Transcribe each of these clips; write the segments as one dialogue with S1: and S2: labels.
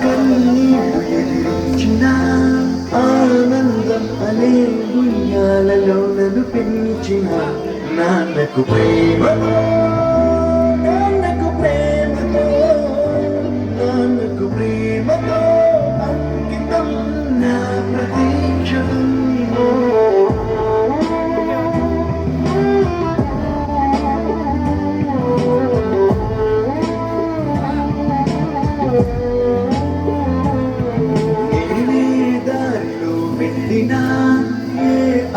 S1: కన్నీరు ఆనందం అలే ఉయ్యాలలో నన్ను పెంచిన నాన్నకు ప్రేమ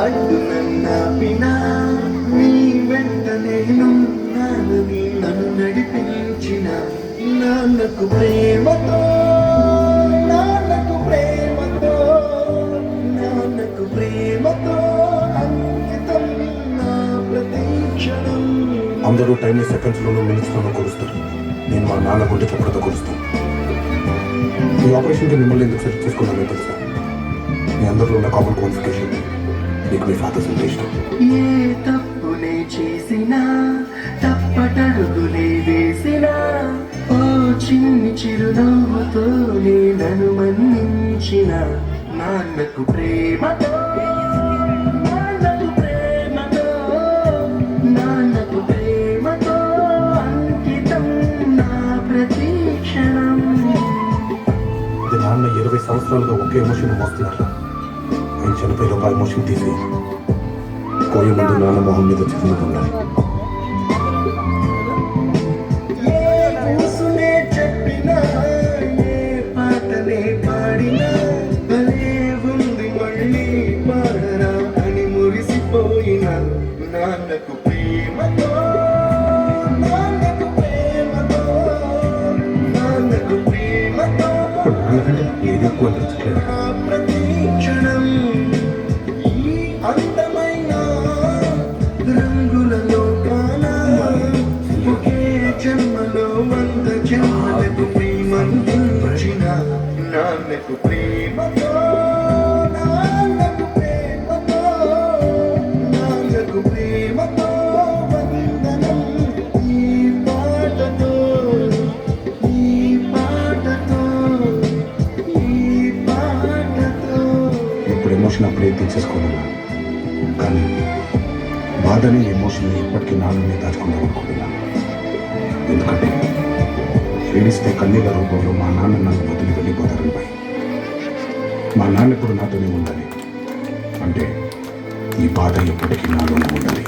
S1: అడ్డు నన్నాపినా నీ వెంట నేను నాన్నని నన్ను నడిపించిన నాన్నకు ప్రేమతో నాన్నకు ప్రేమతో నాన్నకు ప్రేమతో అంకితం నా ప్రతీక్షణం.
S2: అందరూ టైంని సెకండ్స్లోనూ మినిట్స్లోనూ కొలుస్తారు నేను మా నాన్న గుండె చప్పుడుతో కొలుస్తాను ఈ ఆపరేషన్కి మిమ్మల్ని ఎందుకు సెలెక్ట్ చేసుకున్నానో తెలుసా? మీ అందరిలో ఉన్న కామన్ క్వాలిఫికేషన్. మీకు మీ ఫాదర్స్ అంటే ఇష్టం.
S1: ఏ తప్పునే చేసినా తప్పటడుగులే వేసినా ఓ చిన్ని చిరునవ్వుతో నన్ను మన్నించిన నాన్నకు ప్రేమతో నా
S2: నాన్న ఇరవై సంవత్సరాలుగా ఒకే ఎమోషన్ మోస్తున్నారు చనిపోయేలోపు ఆ ఎమోషన్ తీసి పోయే ముందు నాన్న మొహం మీద
S1: మురిసిపోయిన నాన్నకు ప్రేమతో నాన్నకు ప్రేమతో నాన్నకు ప్రేమతో
S2: నాన్నకంటే ఏది ఎక్కువ
S1: అందమైన రంగులలో కానా ఒకే జన్మలో వంద జన్మలకు ప్రేమందించిన నాన్నకు ప్రేమతో నాన్నకు ప్రేమతో నాన్నకు ప్రేమతో వందనం ఈ పాటతో ఈ పాటతో ఈ పాటతో.
S2: ఇప్పుడు ఎమోషన్ అప్పుడే తీసేసుకోనున్నాను కానీ బాధని ఎమోషన్ ఎప్పటికీ నాన్ననే దాచుకుందాం అనుకుంటున్నాను ఎందుకంటే ఏడిస్తే కన్నీళ్ళ రూపంలో మా నాన్న నన్ను వదిలి వెళ్ళిపోతారని భయం. మా నాన్న ఇప్పుడు నాతోనే ఉండాలి. అంటే ఈ బాధ ఎప్పటికీ నాలోనే ఉండాలి.